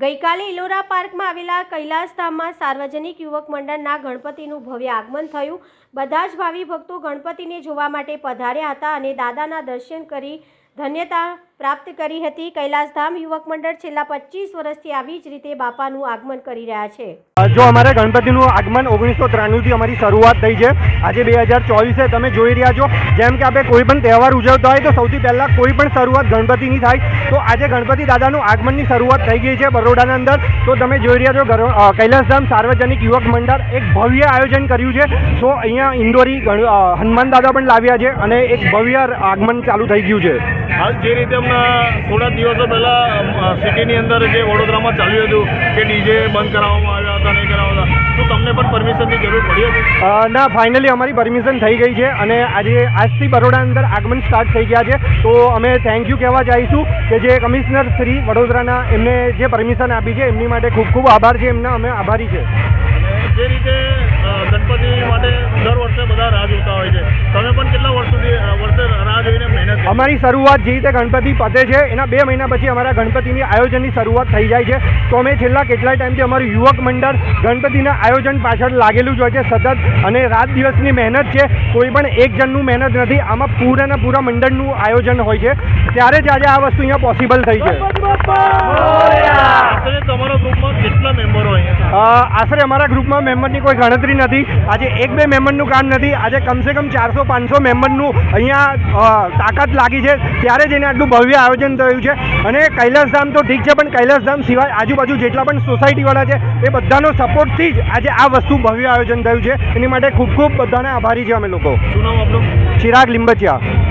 ગઈકાલે ઇલોરા પાર્કમાં આવેલા કૈલાસધામમાં સાર્વજનિક યુવક મંડળના ગણપતિનું ભવ્ય આગમન થયું. બધા જ ભાવિ ભક્તો ગણપતિને જોવા માટે પધાર્યા હતા અને દાદાના દર્શન કરી ધન્યતા પ્રાપ્ત કરી હતી. કૈલાસધામ યુવક મંડળ છેલ્લા પચીસ વર્ષથી આવી જ રીતે બાપાનું આગમન કરી રહ્યા છે. જો અમારે ગણપતિનું આગમન ઓગણીસો ત્રાણુંથી અમારી શરૂઆત થઈ છે. આજે બે હજાર ચોવીસે તમે જોઈ રહ્યા છો. જેમ કે આપણે કોઈ પણ તહેવાર ઉજવતા હોય તો સૌથી પહેલાં કોઈ પણ શરૂઆત ગણપતિની થાય. તો આજે ગણપતિ દાદાનું આગમનની શરૂઆત થઈ ગઈ છે બરોડાના અંદર. તો તમે જોઈ રહ્યા છો કૈલાસધામ સાર્વજનિક યુવક મંડળ એક ભવ્ય આયોજન કર્યું છે. સો અહીંયા ઇન્દોરી હનુમાન દાદા પણ લાવ્યા છે અને એક ભવ્ય આગમન ચાલુ થઈ ગયું છે. હાલ જે રીતે હમણાં થોડા દિવસો પહેલાં સિટીની અંદર જે વડોદરામાં ચાલ્યું હતું કે ડીજે બંધ કરાવવામાં આવ્યા હતા નહીં કરાવતા તો તમને પણ પરમિશનની જરૂર પડી હતી? ના ફાઇનલી અમારી પરમિશન થઈ ગઈ છે અને આજે આજથી બરોડા અંદર આગમન સ્ટાર્ટ થઈ ગયા છે. તો અમે થેન્ક યુ કહેવા જઈશું કે જે કમિશનર શ્રી વડોદરાના એમને જે પરમિશન આપી છે એમની માટે ખૂબ ખૂબ આભાર છે એમના અમે આભારી છે. જે રીતે ગણપતિ માટે દર વર્ષે બધા રાહ જોતા હોય છે. તમે પણ કેટલા અમારી શરૂઆત જે રીતે ગણપતિ પતે છે એના બે મહિના પછી અમારા ગણપતિની આયોજનની શરૂઆત થઈ જાય છે. તો અમે છેલ્લા કેટલાય ટાઈમથી અમારું યુવક મંડળ ગણપતિના આયોજન પાછળ લાગેલું જ હોય છે સતત અને રાત દિવસની મહેનત છે. કોઈ પણ એક જણનું મહેનત નથી. આમાં પૂરાના પૂરા મંડળનું આયોજન હોય છે. ત્યારે જ આજે આ વસ્તુ અહીંયા પોસિબલ થઈ છે. તમારા ગ્રુપમાં કેટલા મેમ્બરો અહીંયા? આશરે અમારા ગ્રુપમાં મેમ્બરની કોઈ ગણતરી નથી. આજે એક બે મેમ્બરનું કામ નથી. આજે કમસે કમ ચારસો પાંચસો મેમ્બરનું અહીંયા તાકાત લાગી છે. ત્યારે જ એને આટલું ભવ્ય આયોજન થયું છે. અને કૈલાસધામ તો ઠીક છે પણ કૈલાસધામ સિવાય આજુબાજુ જેટલા પણ સોસાયટીવાળા છે એ બધાનો સપોર્ટથી જ આજે આ વસ્તુ ભવ્ય આયોજન થયું છે. એની માટે ખૂબ ખૂબ બધાને આભારી છે અમે લોકો. ચિરાગ લિંબચિયા.